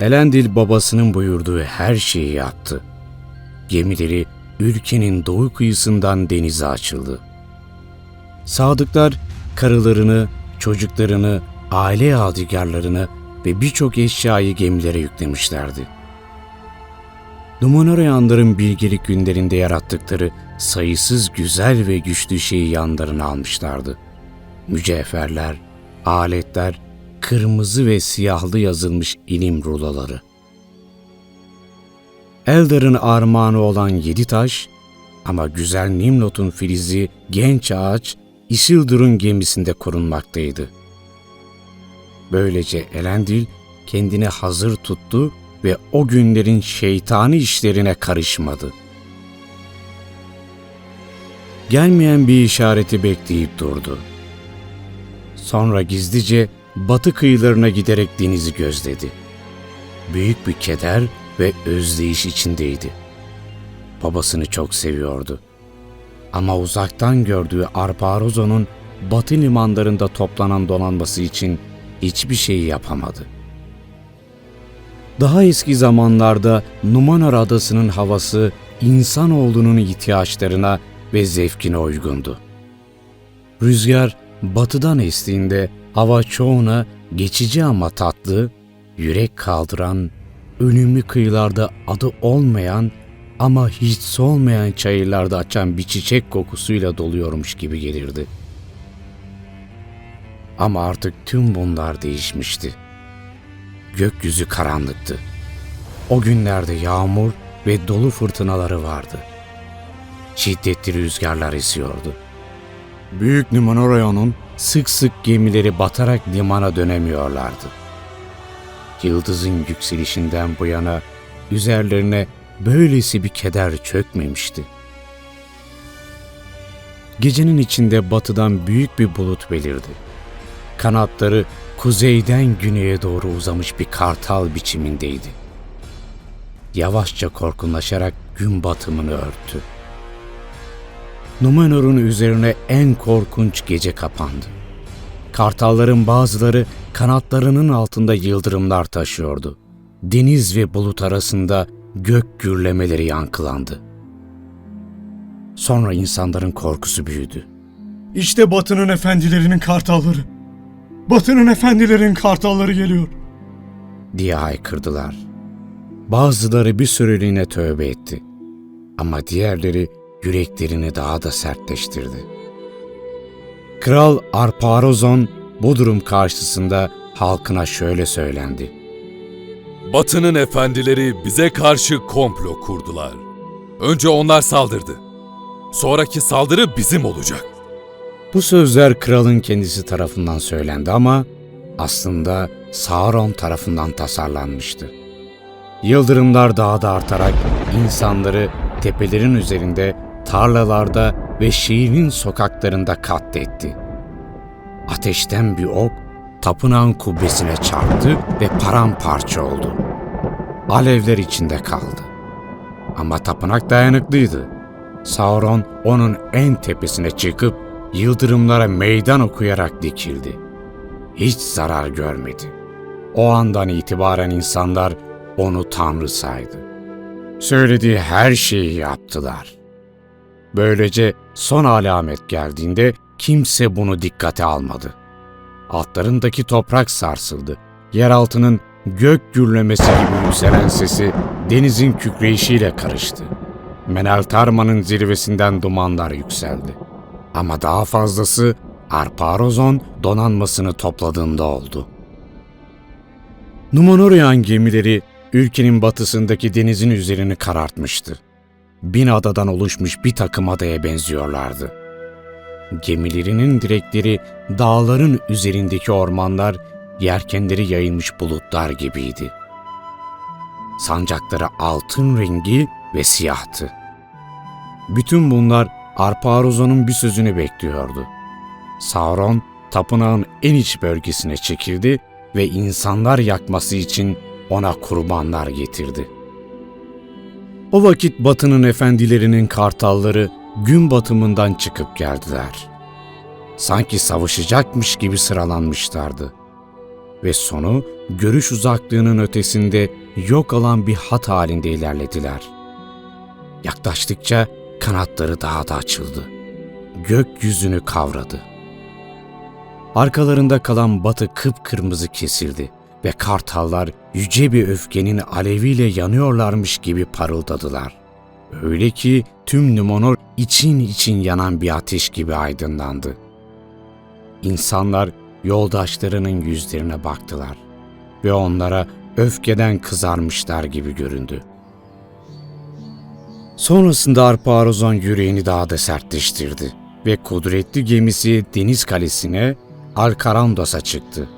Elendil babasının buyurduğu her şeyi yaptı. Gemileri ülkenin doğu kıyısından denize açıldı. Sadıklar karılarını, çocuklarını, aile yadigarlarını ve birçok eşyayı gemilere yüklemişlerdi. Numenorianların bilgelik günlerinde yarattıkları sayısız güzel ve güçlü şeyi yanlarına almışlardı. Mücevherler, aletler, kırmızı ve siyahlı yazılmış ilim ruloları. Eldar'ın armağanı olan yedi taş ama güzel Nimlot'un filizi genç ağaç Isildur'un gemisinde korunmaktaydı. Böylece Elendil kendini hazır tuttu ve o günlerin şeytani işlerine karışmadı. Gelmeyen bir işareti bekleyip durdu. Sonra gizlice batı kıyılarına giderek denizi gözledi. Büyük bir keder ve özleyiş içindeydi. Babasını çok seviyordu. Ama uzaktan gördüğü Arparozo'nun batı limanlarında toplanan donanması için hiçbir şey yapamadı. Daha eski zamanlarda Numanar Adası'nın havası insanoğlunun ihtiyaçlarına ve zevkine uygundu. Rüzgar batıdan estiğinde hava çoğuna geçici ama tatlı, yürek kaldıran, ölümlü kıyılarda adı olmayan ama hiç solmayan çayırlarda açan bir çiçek kokusuyla doluyormuş gibi gelirdi. Ama artık tüm bunlar değişmişti. Gökyüzü karanlıktı. O günlerde yağmur ve dolu fırtınaları vardı. Şiddetli rüzgarlar esiyordu. Büyük Numenoria'nın sık sık gemileri batarak limana dönemiyorlardı. Yıldızın yükselişinden bu yana üzerlerine böylesi bir keder çökmemişti. Gecenin içinde batıdan büyük bir bulut belirdi. Kanatları kuzeyden güneye doğru uzamış bir kartal biçimindeydi. Yavaşça korkunlaşarak gün batımını örttü. Numenor'un üzerine en korkunç gece kapandı. Kartalların bazıları kanatlarının altında yıldırımlar taşıyordu. Deniz ve bulut arasında gök gürlemeleri yankılandı. Sonra insanların korkusu büyüdü. İşte Batı'nın efendilerinin kartalları. Batı'nın efendilerinin kartalları geliyor. diye haykırdılar. Bazıları bir süreliğine tövbe etti. Ama diğerleri yüreklerini daha da sertleştirdi. Kral Arparozon bu durum karşısında halkına şöyle söylendi. Batı'nın efendileri bize karşı komplo kurdular. Önce onlar saldırdı. Sonraki saldırı bizim olacak. Bu sözler kralın kendisi tarafından söylendi ama aslında Sauron tarafından tasarlanmıştı. Yıldırımlar dağda artarak insanları tepelerin üzerinde, tarlalarda ve şehrin sokaklarında katletti. Ateşten bir ok tapınağın kubbesine çarptı ve paramparça oldu. Alevler içinde kaldı. Ama tapınak dayanıklıydı. Sauron onun en tepesine çıkıp yıldırımlara meydan okuyarak dikildi. Hiç zarar görmedi. O andan itibaren insanlar onu tanrı saydı. Söylediği her şeyi yaptılar. Böylece son alamet geldiğinde kimse bunu dikkate almadı. Altlarındaki toprak sarsıldı. Yeraltının gök gürlemesi gibi yükselen sesi denizin kükreyişiyle karıştı. Meneltarma'nın zirvesinden dumanlar yükseldi. Ama daha fazlası Arparozon donanmasını topladığında oldu. Numenorian gemileri ülkenin batısındaki denizin üzerini karartmıştı. Bin adadan oluşmuş bir takım adaya benziyorlardı. Gemilerinin direkleri dağların üzerindeki ormanlar, yerkenleri yayılmış bulutlar gibiydi. Sancakları altın rengi ve siyahtı. Bütün bunlar Arparozon'un bir sözünü bekliyordu. Sauron, tapınağın en iç bölgesine çekildi ve insanlar yakması için ona kurbanlar getirdi. O vakit batının efendilerinin kartalları gün batımından çıkıp geldiler. Sanki savaşacakmış gibi sıralanmışlardı. ve sonu görüş uzaklığının ötesinde yok olan bir hat halinde ilerlediler. Yaklaştıkça kanatları daha da açıldı. Gökyüzünü kavradı. Arkalarında kalan batı kıpkırmızı kesildi ve kartallar yüce bir öfkenin aleviyle yanıyorlarmış gibi parıldadılar. Öyle ki tüm Numenor için için yanan bir ateş gibi aydınlandı. İnsanlar yoldaşlarının yüzlerine baktılar ve onlara öfkeden kızarmışlar gibi göründü. Sonrasında Arparozon yüreğini daha da sertleştirdi ve kudretli gemisi deniz kalesine Alcarandos'a çıktı.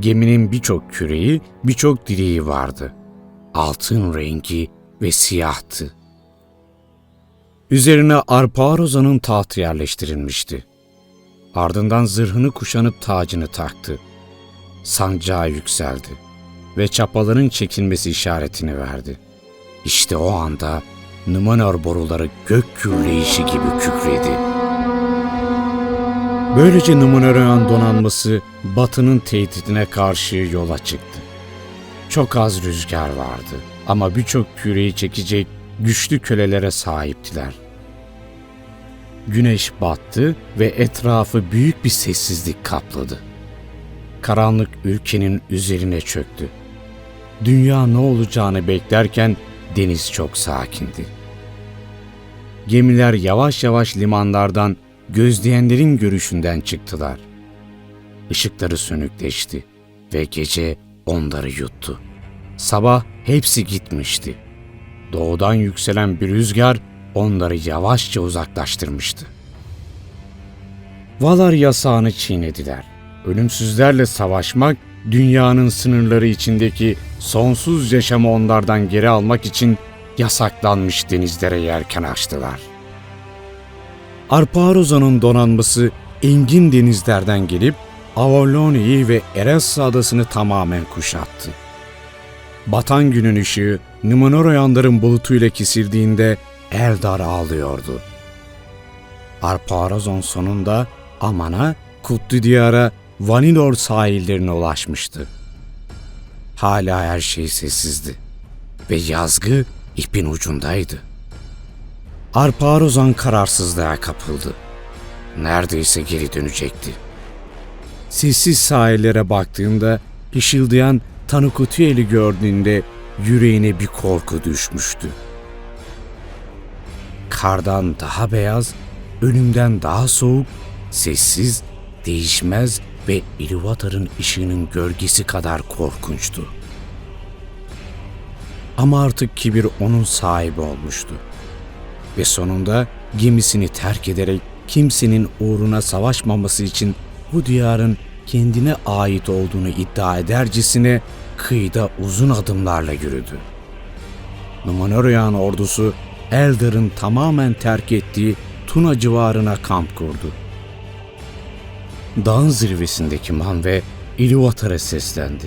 Geminin birçok küreği, birçok direği vardı. Altın rengi ve siyahtı. Üzerine Arparoza'nın tahtı yerleştirilmişti. Ardından zırhını kuşanıp tacını taktı. Sancağı yükseldi ve çapaların çekilmesi işaretini verdi. İşte o anda Numenor boruları gök gürleyişi gibi kükredi. Böylece Numenor'un donanması batının tehdidine karşı yola çıktı. Çok az rüzgar vardı ama birçok küreyi çekecek güçlü kölelere sahiptiler. Güneş battı ve etrafı büyük bir sessizlik kapladı. Karanlık ülkenin üzerine çöktü. Dünya ne olacağını beklerken deniz çok sakindi. Gemiler yavaş yavaş limanlardan gözleyenlerin görüşünden çıktılar. Işıkları sönükleşti ve gece onları yuttu. Sabah hepsi gitmişti. Doğudan yükselen bir rüzgar onları yavaşça uzaklaştırmıştı. Valar yasağını çiğnediler. Ölümsüzlerle savaşmak, dünyanın sınırları içindeki sonsuz yaşamı onlardan geri almak için yasaklanmış denizlere yelken açtılar. Arparoza'nın donanması engin denizlerden gelip Avaloni'yi ve Eressa adasını tamamen kuşattı. Batan günün ışığı Numenor oyanların bulutuyla kesildiğinde Eldar ağlıyordu. Arparazon sonunda Aman'a, Kutlu Diyar'a, Vanilor sahillerine ulaşmıştı. Hala her şey sessizdi ve yazgı ipin ucundaydı. Arparozan kararsızlığa kapıldı. Neredeyse geri dönecekti. Sessiz sahillere baktığında ışıldayan Tanukutiel'i gördüğünde yüreğine bir korku düşmüştü. Kardan daha beyaz, ölümden daha soğuk, sessiz, değişmez ve Ilúvatar'ın ışığının gölgesi kadar korkunçtu. Ama artık kibir onun sahibi olmuştu. Ve sonunda gemisini terk ederek kimsenin uğruna savaşmaması için bu diyarın kendine ait olduğunu iddia edercesine kıyıda uzun adımlarla yürüdü. Numenorian ordusu Eldar'ın tamamen terk ettiği Tuna civarına kamp kurdu. Dağın zirvesindeki Manve Ilúvatar'a seslendi.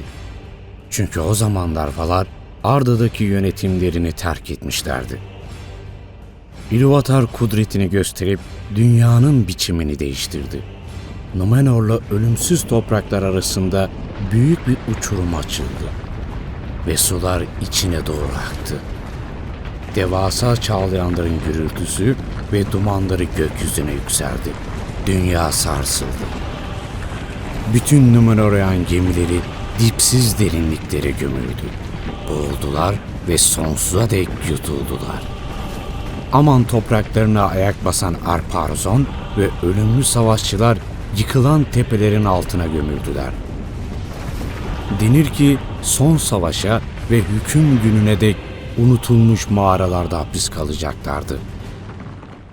Çünkü o zamanlar Valar Arda'daki yönetimlerini terk etmişlerdi. Ilúvatar kudretini gösterip dünyanın biçimini değiştirdi. Numenor'la ölümsüz topraklar arasında büyük bir uçurum açıldı ve sular içine doğru aktı. Devasa çağlayanların gürültüsü ve dumanları gökyüzüne yükseldi. Dünya sarsıldı. Bütün Numenorian gemileri dipsiz derinliklere gömüldü. Boğuldular ve sonsuza dek yutuldular. Aman topraklarına ayak basan Arparzon ve ölümlü savaşçılar yıkılan tepelerin altına gömüldüler. Denir ki son savaşa ve hüküm gününe dek unutulmuş mağaralarda hapis kalacaklardı.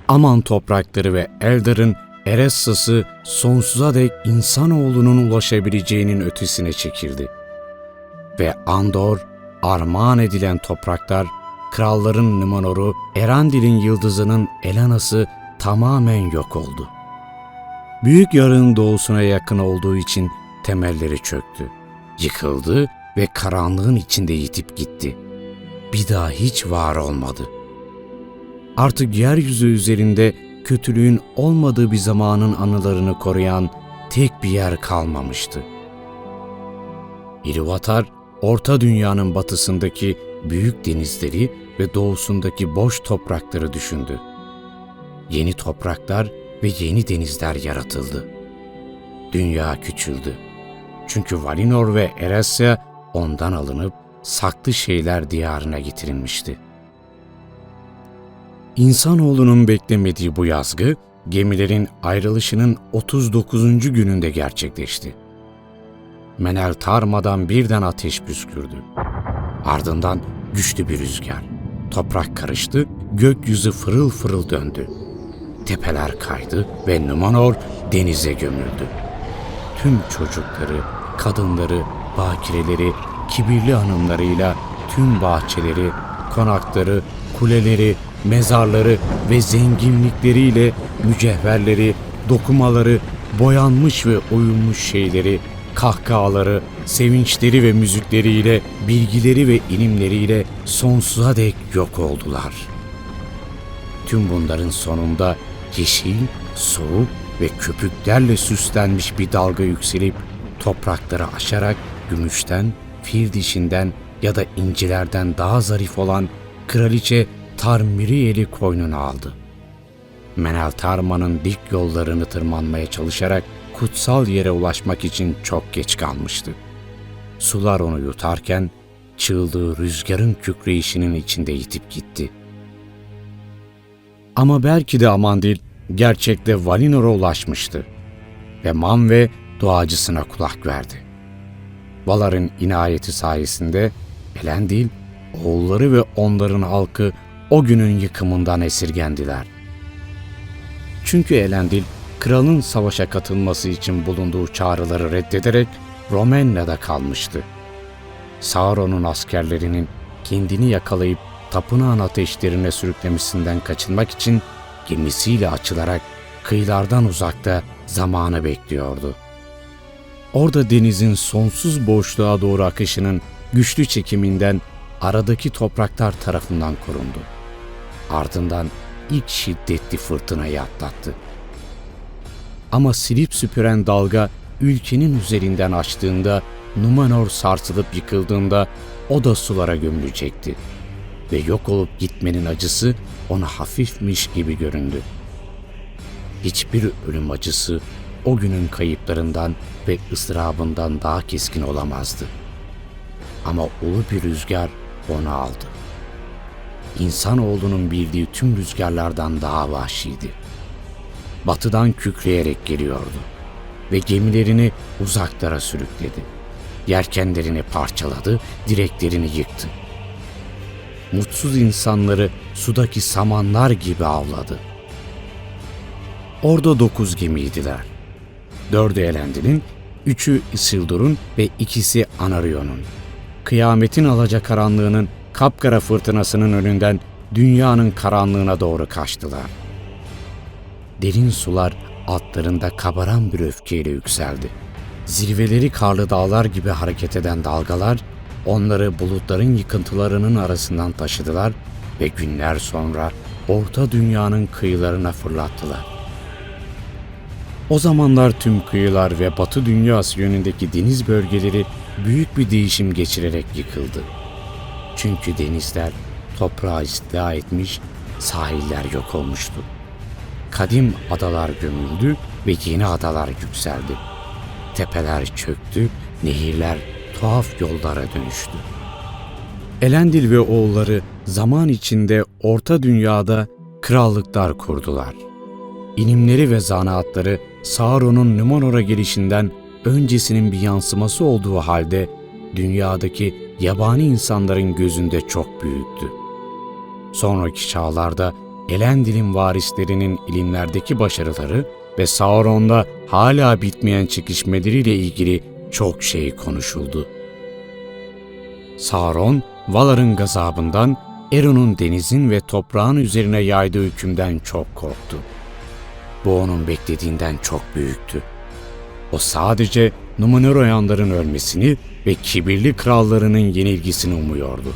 Aman toprakları ve Eldar'ın Eressa'sı sonsuza dek insanoğlunun ulaşabileceğinin ötesine çekildi. Ve Andor, armağan edilen topraklar, kralların Numenor'u, Erandil'in yıldızının Elana'sı tamamen yok oldu. Büyük yarığın doğusuna yakın olduğu için temelleri çöktü. Yıkıldı ve karanlığın içinde yitip gitti. Bir daha hiç var olmadı. Artık yeryüzü üzerinde kötülüğün olmadığı bir zamanın anılarını koruyan tek bir yer kalmamıştı. İluvatar, Orta Dünya'nın batısındaki büyük denizleri ve doğusundaki boş toprakları düşündü. Yeni topraklar ve yeni denizler yaratıldı. Dünya küçüldü. Çünkü Valinor ve Erasya ondan alınıp saklı şeyler diyarına getirilmişti. İnsanoğlunun beklemediği bu yazgı, gemilerin ayrılışının 39. gününde gerçekleşti. Menel tarmadan birden ateş püskürdü. Ardından güçlü bir rüzgar. Toprak karıştı, gökyüzü fırıl fırıl döndü. Tepeler kaydı ve Numanor denize gömüldü. Tüm çocukları, kadınları, bakireleri, kibirli hanımlarıyla tüm bahçeleri, konakları, kuleleri, mezarları ve zenginlikleriyle mücevherleri, dokumaları, boyanmış ve oyulmuş şeyleri, kahkahaları, sevinçleri ve müzikleriyle, bilgileri ve ilimleriyle sonsuza dek yok oldular. Tüm bunların sonunda yeşil, soğuk ve köpüklerle süslenmiş bir dalga yükselip toprakları aşarak gümüşten, fil dişinden ya da incilerden daha zarif olan kraliçe Tarmiriyeli koynuna aldı. Menel Tarman'ın dik yollarını tırmanmaya çalışarak kutsal yere ulaşmak için çok geç kalmıştı. Sular onu yutarken çığlığı rüzgarın kükreyişinin içinde yitip gitti. Ama belki de Amandil gerçekte Valinor'a ulaşmıştı ve Manve doğacısına kulak verdi. Valar'ın inayeti sayesinde Elendil, oğulları ve onların halkı o günün yıkımından esirgendiler. Çünkü Elendil, kralın savaşa katılması için bulunduğu çağrıları reddederek Romanya'da kalmıştı. Sauron'un askerlerinin kendini yakalayıp tapınağın ateşlerine sürüklemesinden kaçınmak için gemisiyle açılarak kıyılardan uzakta zamanı bekliyordu. Orada denizin sonsuz boşluğa doğru akışının güçlü çekiminden aradaki topraklar tarafından korundu. Ardından ilk şiddetli fırtınayı atlattı. Ama silip süpüren dalga ülkenin üzerinden açtığında Numenor sarsılıp yıkıldığında o da sulara gömülecekti. Ve yok olup gitmenin acısı ona hafifmiş gibi göründü. Hiçbir ölüm acısı o günün kayıplarından ve ıstırabından daha keskin olamazdı. Ama ulu bir rüzgar onu aldı. İnsanoğlunun bildiği tüm rüzgarlardan daha vahşiydi. Batıdan kükreyerek geliyordu ve gemilerini uzaklara sürükledi. Yelkenlerini parçaladı, direklerini yıktı. Mutsuz insanları sudaki samanlar gibi avladı. Orada dokuz gemiydiler. Dördü Elendil'in, üçü Isildur'un ve ikisi Anarion'un. Kıyametin alacakaranlığının kapkara fırtınasının önünden dünyanın karanlığına doğru kaçtılar. Derin sular altlarında kabaran bir öfkeyle yükseldi. Zirveleri karlı dağlar gibi hareket eden dalgalar onları bulutların yıkıntılarının arasından taşıdılar ve günler sonra Orta Dünya'nın kıyılarına fırlattılar. O zamanlar tüm kıyılar ve Batı Dünyası yönündeki deniz bölgeleri büyük bir değişim geçirerek yıkıldı. Çünkü denizler toprağa istila etmiş, sahiller yok olmuştu. Kadim adalar gömüldü ve yeni adalar yükseldi. Tepeler çöktü, nehirler tuhaf yollara dönüştü. Elendil ve oğulları zaman içinde Orta Dünya'da krallıklar kurdular. İlimleri ve zanaatları Sauron'un Numenor'a gelişinden öncesinin bir yansıması olduğu halde dünyadaki yabani insanların gözünde çok büyüktü. Sonraki çağlarda Elendil'in varislerinin ilimlerdeki başarıları ve Sauron'da hala bitmeyen çekişmeleriyle ilgili çok şey konuşuldu. Sauron, Valar'ın gazabından, Eron'un denizin ve toprağın üzerine yaydığı hükümden çok korktu. Bu onun beklediğinden çok büyüktü. O sadece Numenoroyanların ölmesini ve kibirli krallarının yenilgisini umuyordu.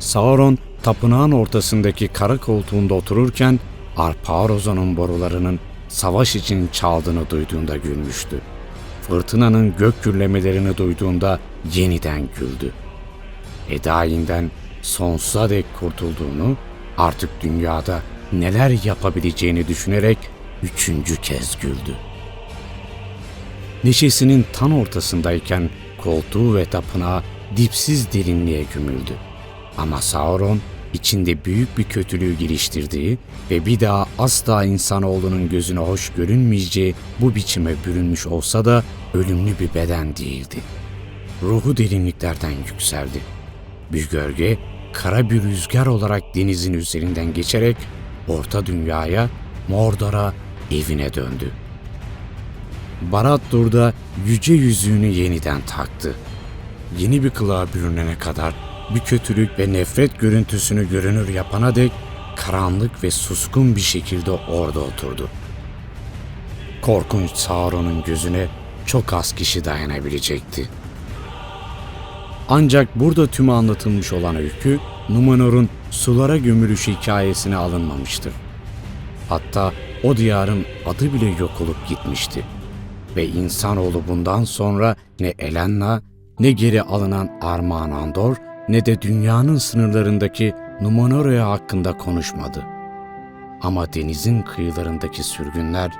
Sauron, tapınağın ortasındaki kara koltuğunda otururken Arparoza'nın borularının savaş için çaldığını duyduğunda gülmüştü. fırtınanın gök gürlemelerini duyduğunda yeniden güldü. Edainden sonsuza dek kurtulduğunu, artık dünyada neler yapabileceğini düşünerek üçüncü kez güldü. Neşesinin tan ortasındayken koltuğu ve tapınağı dipsiz derinliğe gömüldü. Ama Sauron içinde büyük bir kötülüğü geliştirdiği ve bir daha asla insanoğlunun gözüne hoş görünmeyeceği bu biçime bürünmüş olsa da ölümlü bir beden değildi. Ruhu derinliklerden yükseldi. Bir gölge kara bir rüzgar olarak denizin üzerinden geçerek Orta Dünya'ya, Mordor'a, evine döndü. Barad-dûr'da yüce yüzüğünü yeniden taktı. Yeni bir kılığa bürünene kadar bir kötülük ve nefret görüntüsünü görünür yapana dek karanlık ve suskun bir şekilde orada oturdu. Korkunç Sauron'un gözüne çok az kişi dayanabilecekti. Ancak burada tümü anlatılmış olan öykü, Numenor'un sulara gömülüş hikayesine alınmamıştır. Hatta o diyarın adı bile yok olup gitmişti. Ve insanoğlu bundan sonra ne Elenna, ne geri alınan Armağan Andor, ne de dünyanın sınırlarındaki Numenor'a hakkında konuşmadı. Ama denizin kıyılarındaki sürgünler,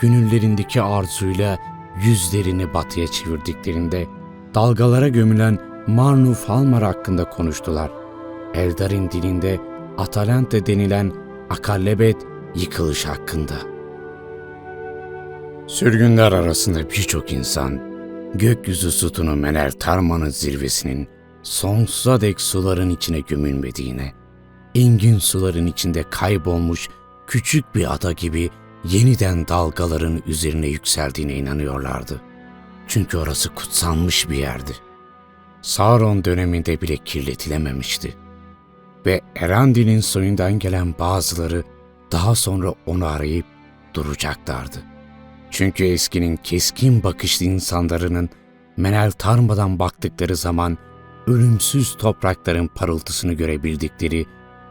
gönüllerindeki arzuyla yüzlerini batıya çevirdiklerinde dalgalara gömülen Marnu Falmar hakkında konuştular. Eldar'in dilinde Atalante denilen Akallebet yıkılış hakkında. Sürgünler arasında birçok insan, gökyüzü sütunu Menel Tarman'ın zirvesinin sonsuza dek suların içine gömülmediğine, engin suların içinde kaybolmuş küçük bir ada gibi yeniden dalgaların üzerine yükseldiğine inanıyorlardı. Çünkü orası kutsanmış bir yerdi. Sauron döneminde bile kirletilememişti. Ve Erandil'in soyundan gelen bazıları daha sonra onu arayıp duracaklardı. Çünkü eskinin keskin bakışlı insanların Menel Tarma'dan baktıkları zaman ölümsüz toprakların parıltısını görebildikleri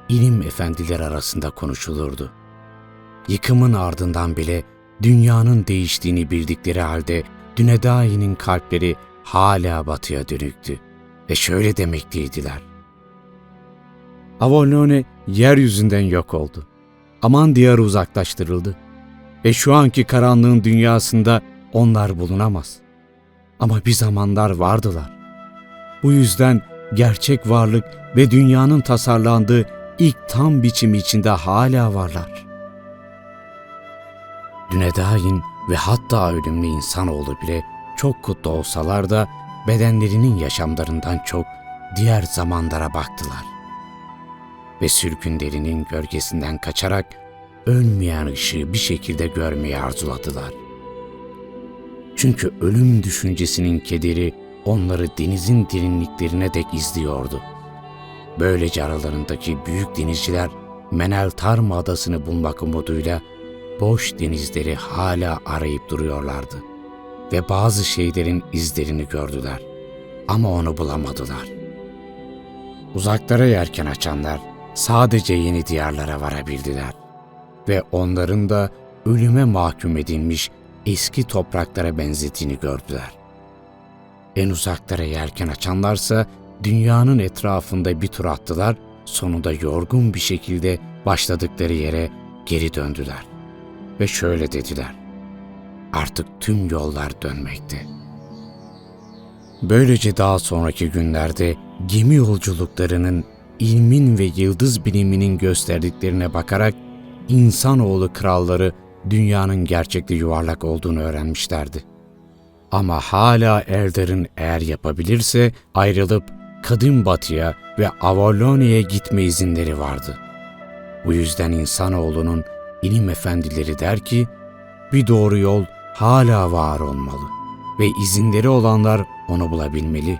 ilim efendiler arasında konuşulurdu. Yıkımın ardından bile dünyanın değiştiğini bildikleri halde Dünedai'nin kalpleri hala batıya dönüktü ve şöyle demekteydiler. Avalone yeryüzünden yok oldu. Aman diyarı uzaklaştırıldı ve şu anki karanlığın dünyasında onlar bulunamaz. Ama bir zamanlar vardılar. Bu yüzden gerçek varlık ve dünyanın tasarlandığı ilk tam biçimi içinde hala varlar. Dünedain ve hatta ölümlü insanoğlu bile çok kutlu olsalar da bedenlerinin yaşamlarından çok diğer zamanlara baktılar. Ve sürgünlerinin gölgesinden kaçarak ölmeyen ışığı bir şekilde görmeyi arzuladılar. Çünkü ölüm düşüncesinin kederi onları denizin derinliklerine dek izliyordu. Böylece aralarındaki büyük denizciler Menel Tarma adasını bulmak umuduyla boş denizleri hala arayıp duruyorlardı. Ve bazı şeylerin izlerini gördüler. Ama onu bulamadılar. Uzaklara yerken açanlar sadece yeni diyarlara varabildiler. Ve onların da ölüme mahkum edilmiş eski topraklara benzettiğini gördüler. En uzaklara yerken açanlarsa dünyanın etrafında bir tur attılar, sonunda yorgun bir şekilde başladıkları yere geri döndüler. Ve şöyle dediler, artık tüm yollar dönmekte. Böylece daha sonraki günlerde gemi yolculuklarının ilmin ve yıldız biliminin gösterdiklerine bakarak insanoğlu kralları dünyanın gerçekte yuvarlak olduğunu öğrenmişlerdi. Ama hala Eldar'ın eğer yapabilirse ayrılıp Kadim Batı'ya ve Avalonia'ya gitme izinleri vardı. Bu yüzden insanoğlunun ilim efendileri der ki, bir doğru yol hala var olmalı ve izinleri olanlar onu bulabilmeli.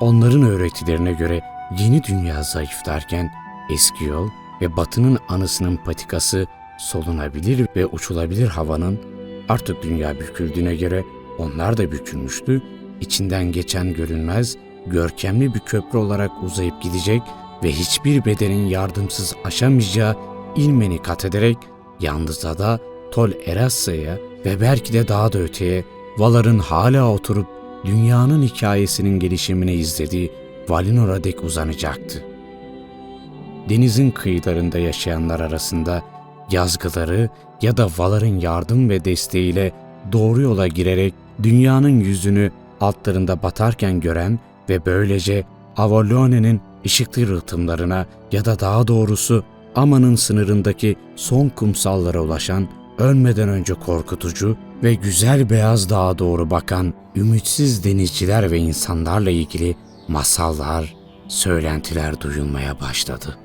Onların öğretilerine göre yeni dünya zayıflarken eski yol ve batının anısının patikası solunabilir ve uçulabilir havanın artık dünya büküldüğüne göre onlar da bükülmüştü, içinden geçen görünmez, görkemli bir köprü olarak uzayıp gidecek ve hiçbir bedenin yardımsız aşamayacağı ilmeni kat ederek yalnız ada Tol Erasya'ya ve belki de daha da öteye Valar'ın hala oturup dünyanın hikayesinin gelişimini izlediği Valinor'a dek uzanacaktı. Denizin kıyılarında yaşayanlar arasında yazgıları ya da Valar'ın yardım ve desteğiyle doğru yola girerek dünyanın yüzünü altlarında batarken gören ve böylece Avallone'nin ışıklı rıhtımlarına ya da daha doğrusu Aman'ın sınırındaki son kumsallara ulaşan, ölmeden önce korkutucu ve güzel beyaz dağa doğru bakan ümitsiz denizciler ve insanlarla ilgili masallar, söylentiler duyulmaya başladı.